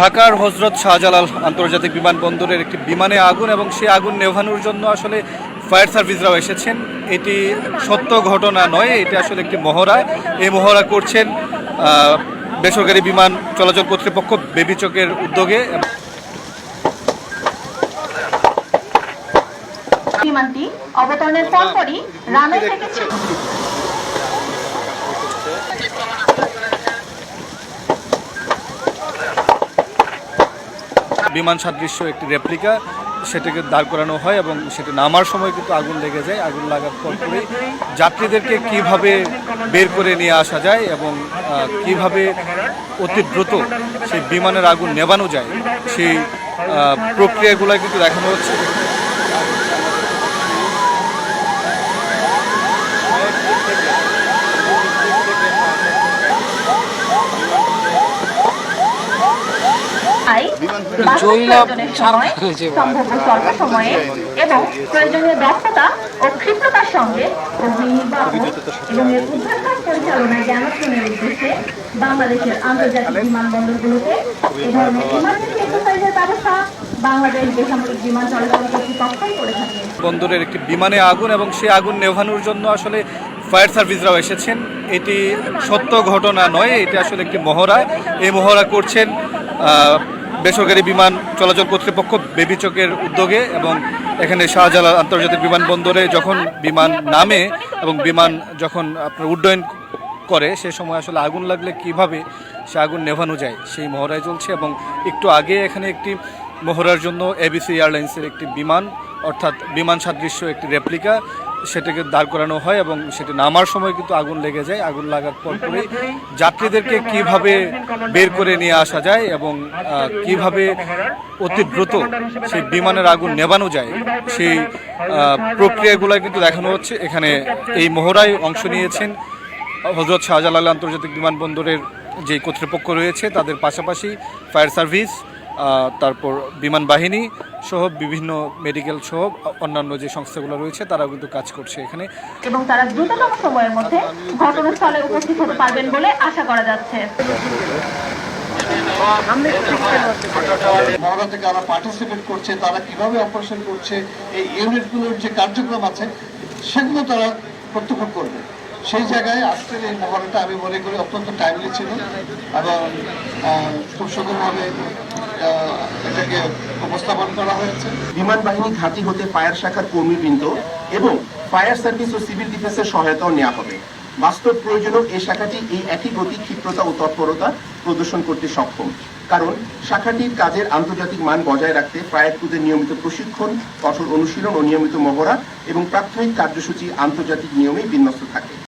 ঢাকার হজরত শাহজালাল আন্তর্জাতিক বিমানবন্দরের একটি বিমানে আগুন এবং সেই আগুন নেভানোর জন্য আসলে ফায়ার সার্ভিসরাও এসেছেন। এটি সত্য ঘটনা নয় এটি আসলে একটি মহড়া। এই মহড়া করছেন বেসরকারি বিমান চলাচল কর্তৃপক্ষ বেবিচকের উদ্যোগে। বিমানটি অবতরণের পরপরই রানওয়ে থেকে বিমান সাদৃশ্য একটি রেপ্লিকা সেটাকে দাঁড় করানো হয় এবং সেটা নামার সময় কিন্তু আগুন লেগে যায়। আগুন লাগার পর পরে যাত্রীদেরকে কীভাবে বের করে নিয়ে আসা যায় এবং কীভাবে অতি দ্রুত সেই বিমানের আগুন নেবানো যায়, সেই প্রক্রিয়াগুলো কিন্তু দেখানো হচ্ছে। তাই বাস্তব জয়লাভ প্রয়োজনের ছাড়া সময় হয়েছে এবার। সম্ভাব্য স্বল্প সময়ে এবং প্রয়োজনীয় দক্ষতা ও ক্ষিপ্রতার সঙ্গে অগ্নি এবং এর উদ্ধার কাজ পরিচালনায় জ্ঞানার্জনের উদ্দেশ্যে বাংলাদেশের আন্তর্জাতিক বিমানবন্দরগুলোতে এ ধরনের ইমার্জেন্সি এক্সারসাইজের ব্যবস্থা বাংলাদেশ বেসামরিক বিমান চলাচল কর্তৃপক্ষই করে থাকে। বন্দরের একটি বিমানে আগুন এবং সেই আগুন নেভানোর জন্য আসলে ফায়ার সার্ভিসরাও এসেছেন। এটি সত্য ঘটনা নয় এটি আসলে একটি মহড়া। এই মহড়া করছেন আহ, বেসরকারি বিমান চলাচল কর্তৃপক্ষ বেবিচকের উদ্যোগে এবং এখানে শাহজালাল আন্তর্জাতিক বিমানবন্দরে যখন বিমান নামে এবং বিমান যখন আপনার উড্ডয়ন করে, সে সময় আসলে আগুন লাগলে কীভাবে সে আগুন নেভানো যায়, সেই মহড়ায় চলছে এবং একটু আগে এখানে একটি মহড়ার জন্য এবিসি এয়ারলাইন্সের একটি বিমান, অর্থাৎ বিমান সাদৃশ্য একটি রেপ্লিকা সেটাকে দাঁড় করানো হয় এবং সেটা নামার সময় কিন্তু আগুন লেগে যায়। আগুন লাগার পর পরেই যাত্রীদেরকে কীভাবে বের করে নিয়ে আসা যায় এবং কীভাবে অতি দ্রুত সেই বিমানের আগুন নেভানো যায়, সেই প্রক্রিয়াগুলো কিন্তু দেখানো হচ্ছে। এখানে এই মহড়ায় অংশ নিয়েছেন হজরত শাহজালাল আন্তর্জাতিক বিমানবন্দরের যে কর্তৃপক্ষ রয়েছে, তাদের পাশাপাশি ফায়ার সার্ভিস তারপর বিমান বাহিনী সহ বিভিন্ন মেডিকেল সহ অন্যান্য যে সংস্থাগুলো রয়েছে তারাও কিন্তু কাজ করছে এখানে। এবং তারা দ্রুততম সময়ের মধ্যে ঘটনাস্থলে উপস্থিত হতে পারবেন বলে আশা করা যাচ্ছে। যারা পার্টিসিপেট করছে তারা কীভাবে অপারেশন করছে এই ইউনিটগুলোর যে কার্যক্রম আছে সেগুলো তারা প্রত্যক্ষ করবে। সেই জায়গায় আজকের এই মহড়াটা আমি মনে করি অত্যন্ত টাইমলি ছিল এবং খুব সুন্দরভাবে এটাকে উপস্থাপন করা হয়েছে। বিমান বাহিনী ঘাঁটি হতে ফায়ার শাখার কর্মীবৃন্দ এবং ফায়ার সার্ভিস ও সিভিল ডিফেন্সের সহায়তাও নেওয়া হবে। বাস্তব প্রয়োজনেও এই শাখাটি এই একই গতি, ক্ষিপ্রতা ও তৎপরতা প্রদর্শন করতে সক্ষম। কারণ শাখাটির কাজের আন্তর্জাতিক মান বজায় রাখতে ক্রুদের নিয়মিত প্রশিক্ষণ, কঠোর অনুশীলন ও নিয়মিত মহড়া এবং প্রাথমিক কার্যসূচি আন্তর্জাতিক নিয়মেই বিন্যস্ত থাকে।